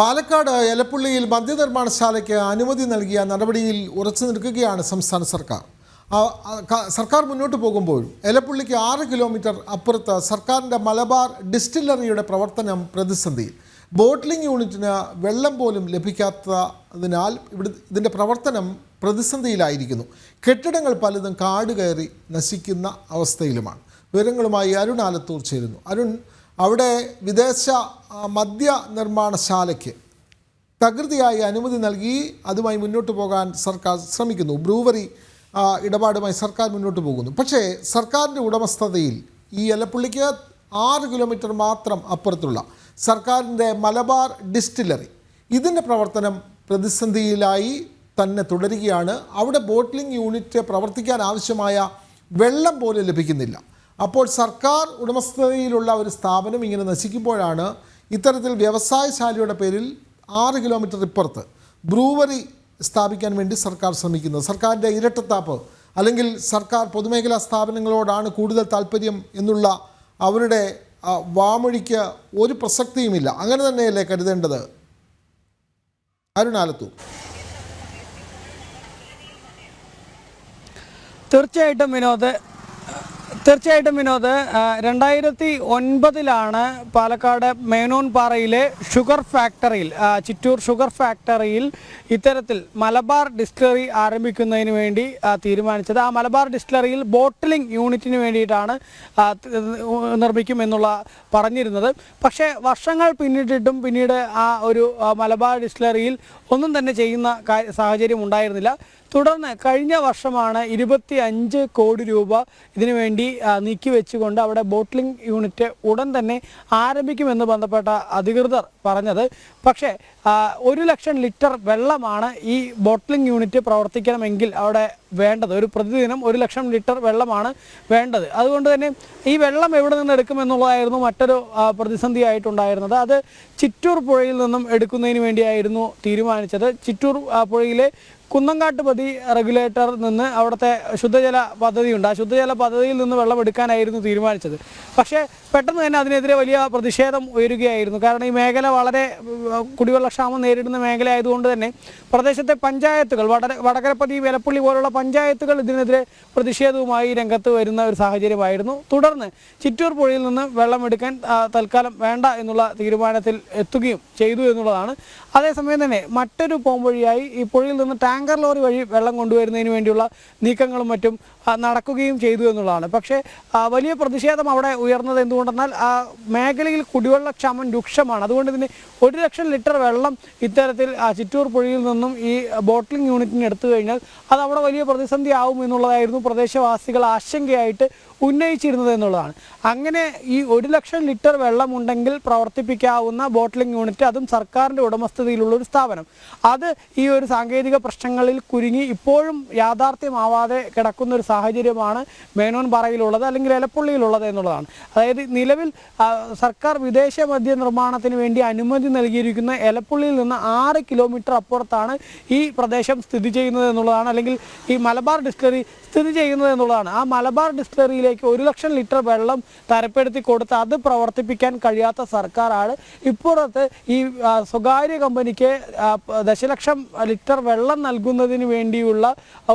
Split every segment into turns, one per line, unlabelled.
പാലക്കാട് എലപ്പുള്ളിയിൽ മദ്യനിർമ്മാണശാലയ്ക്ക് അനുമതി നൽകിയ നടപടിയിൽ ഉറച്ചു നിൽക്കുകയാണ് സംസ്ഥാന സർക്കാർ. സർക്കാർ മുന്നോട്ട് പോകുമ്പോൾ എലപ്പുള്ളിക്ക് ആറ് കിലോമീറ്റർ അപ്പുറത്ത് സർക്കാരിന്റെ മലബാർ ഡിസ്റ്റില്ലറിയുടെ പ്രവർത്തനം പ്രതിസന്ധിയിൽ ബോട്ട്ലിംഗ് യൂണിറ്റിന് വെള്ളം പോലും ലഭിക്കാത്തതിനാൽ ഇവിടെ ഇതിന്റെ പ്രവർത്തനം പ്രതിസന്ധിയിലായിരിക്കുന്നു. കെട്ടിടങ്ങൾ പലതും കാട് കയറി നശിക്കുന്ന അവസ്ഥയിലുമാണ്. വിവരങ്ങളുമായി അരുൺ ആലത്തൂർ ചേരുന്നു. അരുൺ അവിടെ വിദേശ മദ്യ നിർമ്മാണശാലയ്ക്ക് തകൃതിയായി അനുമതി നൽകി. അതുമായി മുന്നോട്ട് പോകാൻ സർക്കാർ ശ്രമിക്കുന്നു. ബ്രൂവറി ഇടപാടുമായി സർക്കാർ മുന്നോട്ട് പോകുന്നു. പക്ഷേ സർക്കാരിന്റെ ഉടമസ്ഥതയിൽ ഈ എലപ്പുള്ളിക്ക് ആറ് കിലോമീറ്റർ മാത്രം അപ്പുറത്തുള്ള സർക്കാരിന്റെ മലബാർ ഡിസ്റ്റിലറി ഇതിന്റെ പ്രവർത്തനം പ്രതിസന്ധിയിലായി തന്നെ തുടരുകയാണ്. അവിടെ ബോട്ട്ലിംഗ് യൂണിറ്റ് പ്രവർത്തിക്കാൻ ആവശ്യമായ വെള്ളം പോലും ലഭിക്കുന്നില്ല. അപ്പോൾ സർക്കാർ ഉടമസ്ഥതയിലുള്ള ഒരു സ്ഥാപനം ഇങ്ങനെ നശിക്കുമ്പോഴാണ് ഇത്തരത്തിൽ വ്യവസായശാലയുടെ പേരിൽ ആറ് കിലോമീറ്റർ ഇപ്പുറത്ത് ബ്രൂവറി സ്ഥാപിക്കാൻ വേണ്ടി സർക്കാർ ശ്രമിക്കുന്നത്. സർക്കാരിന്റെ ഇരട്ടത്താപ്പ് അല്ലെങ്കിൽ സർക്കാർ പൊതുമേഖലാ സ്ഥാപനങ്ങളോടാണ് കൂടുതൽ താല്പര്യം എന്നുള്ള അവരുടെ വാമൊഴിക്ക് ഒരു പ്രസക്തിയുമില്ല. അങ്ങനെ തന്നെയല്ലേ കരുതേണ്ടത്? അരുണാലത്തു
തീർച്ചയായിട്ടും വിനോദ് തീർച്ചയായിട്ടും വിനോദ് രണ്ടായിരത്തി ഒൻപതിലാണ് പാലക്കാട് മേനോൻ പാറയിലെ ഷുഗർ ഫാക്ടറിയിൽ ചിറ്റൂർ ഷുഗർ ഫാക്ടറിയിൽ ഇത്തരത്തിൽ മലബാർ ഡിസ്റ്റിലറി ആരംഭിക്കുന്നതിന് വേണ്ടി തീരുമാനിച്ചത്. ആ മലബാർ ഡിസ്റ്റിലറിയിൽ ബോട്ടിലിംഗ് യൂണിറ്റിന് വേണ്ടിയിട്ടാണ് ആ, ത- നിർമ്മിക്കും എന്നുള്ള പറഞ്ഞിരുന്നത്. പക്ഷേ വർഷങ്ങൾ പിന്നിട്ടിട്ടും പിന്നീട് ആ ഒരു മലബാർ ഡിസ്റ്റിലറിയിൽ ഒന്നും തന്നെ ചെയ്യുന്ന സാഹചര്യം ഉണ്ടായിരുന്നില്ല. തുടർന്ന് കഴിഞ്ഞ വർഷമാണ് ഇരുപത്തി അഞ്ച് കോടി രൂപ ഇതിനു വേണ്ടി നീക്കി നീക്കിവെച്ചുകൊണ്ട് അവിടെ ബോട്ട്ലിംഗ് യൂണിറ്റ് ഉടൻ തന്നെ ആരംഭിക്കുമെന്ന് ബന്ധപ്പെട്ട അധികൃതർ പറഞ്ഞത്. പക്ഷേ ഒരു ലക്ഷം ലിറ്റർ വെള്ളമാണ് ഈ ബോട്ട്ലിംഗ് യൂണിറ്റ് പ്രവർത്തിക്കണമെങ്കിൽ അവിടെ വേണ്ടത്. ഒരു പ്രതിദിനം ഒരു ലക്ഷം ലിറ്റർ വെള്ളമാണ് വേണ്ടത്. അതുകൊണ്ട് തന്നെ ഈ വെള്ളം എവിടെ നിന്ന് എടുക്കുമെന്നുള്ളതായിരുന്നു മറ്റൊരു പ്രതിസന്ധിയായിട്ടുണ്ടായിരുന്നത്. അത് ചിറ്റൂർ പുഴയിൽ നിന്നും എടുക്കുന്നതിന് വേണ്ടിയായിരുന്നു തീരുമാനിച്ചത്. ചിറ്റൂർ പുഴയിലെ പുഴയിലെ കുന്നങ്കാട്ടുപതി റെഗുലേറ്റർ നിന്ന് അവിടുത്തെ ശുദ്ധജല പദ്ധതിയുണ്ട്. ആ ശുദ്ധജല പദ്ധതിയിൽ നിന്ന് വെള്ളം എടുക്കാനായിരുന്നു തീരുമാനിച്ചത്. പക്ഷേ പെട്ടെന്ന് തന്നെ അതിനെതിരെ വലിയ പ്രതിഷേധം ഉയരുകയായിരുന്നു. കാരണം ഈ മേഖല വളരെ കുടിവെള്ളക്ഷാമം നേരിടുന്ന മേഖല ആയതുകൊണ്ട് തന്നെ പ്രദേശത്തെ പഞ്ചായത്തുകൾ വട വടകരപ്പതി വേലപ്പള്ളി പോലുള്ള പഞ്ചായത്തുകൾ ഇതിനെതിരെ പ്രതിഷേധവുമായി രംഗത്ത് വരുന്ന ഒരു സാഹചര്യമായിരുന്നു. തുടർന്ന് ചിറ്റൂർ പുഴയിൽ നിന്ന് വെള്ളമെടുക്കാൻ തൽക്കാലം വേണ്ട എന്നുള്ള തീരുമാനത്തിൽ എത്തുകയും ചെയ്തു എന്നുള്ളതാണ്. അതേസമയം തന്നെ മറ്റൊരു പോംവഴിയായി ഈ പുഴയിൽ നിന്ന് ടാങ്കർ ലോറി വഴി വെള്ളം കൊണ്ടുവരുന്നതിന് വേണ്ടിയുള്ള നീക്കങ്ങളും മറ്റും നടക്കുകയും ചെയ്തു എന്നുള്ളതാണ്. പക്ഷേ വലിയ പ്രതിഷേധം അവിടെ ഉയർന്നത് എന്തുകൊണ്ടെന്നാൽ ആ മേഖലയിൽ കുടിവെള്ളക്ഷാമം രൂക്ഷമാണ്. അതുകൊണ്ട് തന്നെ ഒരു ലക്ഷം ലിറ്റർ വെള്ളം ഇത്തരത്തിൽ ചിറ്റൂർ പുഴയിൽ നിന്നും ഈ ബോട്ടിലിംഗ് യൂണിറ്റിന് എടുത്തു കഴിഞ്ഞാൽ അത് അവിടെ വലിയ പ്രതിസന്ധി ആവും എന്നുള്ളതായിരുന്നു പ്രദേശവാസികൾ ആശങ്കയായിട്ട് ഉന്നയിച്ചിരുന്നത് എന്നുള്ളതാണ്. അങ്ങനെ ഈ ഒരു ലക്ഷം ലിറ്റർ വെള്ളമുണ്ടെങ്കിൽ പ്രവർത്തിപ്പിക്കാവുന്ന ബോട്ടിലിംഗ് യൂണിറ്റ് അതും സർക്കാരിന്റെ ഉടമസ്ഥതയിലുള്ള ഒരു സ്ഥാപനം. അത് ഈ ഒരു സാങ്കേതിക പ്രശ്നങ്ങളിൽ കുരുങ്ങി ഇപ്പോഴും യാഥാർത്ഥ്യമാവാതെ കിടക്കുന്ന ഒരു സാഹചര്യമാണ് മേനോൻ പാറയിലുള്ളത് അല്ലെങ്കിൽ എലപ്പുള്ളിയിലുള്ളത് എന്നുള്ളതാണ്. അതായത് നിലവിൽ സർക്കാർ വിദേശ മദ്യ നിർമ്മാണത്തിന് വേണ്ടി അനുമതി നൽകിയിരിക്കുന്ന എലപ്പുള്ളിയിൽ നിന്ന് ആറ് കിലോമീറ്റർ അപ്പുറത്താണ് ഈ പ്രദേശം സ്ഥിതി ചെയ്യുന്നത് എന്നുള്ളതാണ്. അല്ലെങ്കിൽ ഈ മലബാർ ഡിസ്റ്റിലറി സ്ഥിതി ചെയ്യുന്നത് എന്നുള്ളതാണ്. ആ മലബാർ ഡിസ്റ്റിലറിയിലേക്ക് ഒരു ലക്ഷം ലിറ്റർ വെള്ളം തരപ്പെടുത്തി കൊടുത്ത് അത് പ്രവർത്തിപ്പിക്കാൻ കഴിയാത്ത സർക്കാരാണ്. ഇപ്പുറത്ത് ഈ സ്വകാര്യ കമ്പനിക്ക് ദശലക്ഷം ലിറ്റർ വെള്ളം നൽകുന്നതിന് വേണ്ടിയുള്ള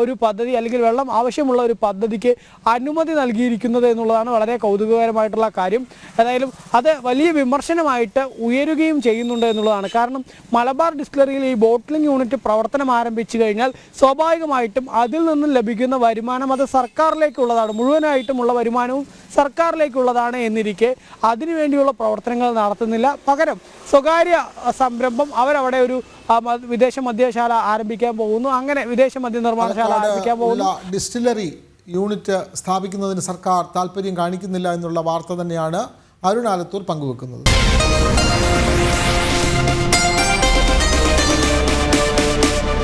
ഒരു പദ്ധതി അല്ലെങ്കിൽ വെള്ളം ആവശ്യമുള്ള ഒരു പദ്ധതിക്ക് അനുമതി നൽകിയിരിക്കുന്നത് എന്നുള്ളതാണ് വളരെ കൗതുകകരമായിട്ടുള്ള കാര്യം. ഏതായാലും അത് വലിയ വിമർശനമായിട്ട് ഉയരുകയും ചെയ്യുന്നുണ്ട് എന്നുള്ളതാണ്. കാരണം മലബാർ ഡിസ്റ്റിലറിയിൽ ഈ ബോട്ട്ലിംഗ് യൂണിറ്റ് പ്രവർത്തനം ആരംഭിച്ചു കഴിഞ്ഞാൽ സ്വാഭാവികമായിട്ടും അതിൽ നിന്നും ലഭിക്കുന്ന വരുമാനം അത് സർക്കാരിലേക്കുള്ളതാണ്. മുഴുവനായിട്ടുമുള്ള വരുമാനവും സർക്കാരിലേക്കുള്ളതാണ് എന്നിരിക്കെ അതിനുവേണ്ടിയുള്ള പ്രവർത്തനങ്ങൾ നടത്തുന്നില്ല. പകരം സ്വകാര്യ സംരംഭം അവരവിടെ ഒരു വിദേശ മദ്യശാല ആരംഭിക്കാൻ പോകുന്നു. അങ്ങനെ വിദേശ മദ്യ നിർമ്മാണശാല ആരംഭിക്കാൻ പോകുന്നു.
ഡിസ്റ്റിലറി യൂണിറ്റ് സ്ഥാപിക്കുന്നതിന് സർക്കാർ താല്പര്യം കാണിക്കുന്നില്ല എന്നുള്ള വാർത്ത തന്നെയാണ് അരുണാലത്തൂർ പങ്കുവെക്കുന്നത്.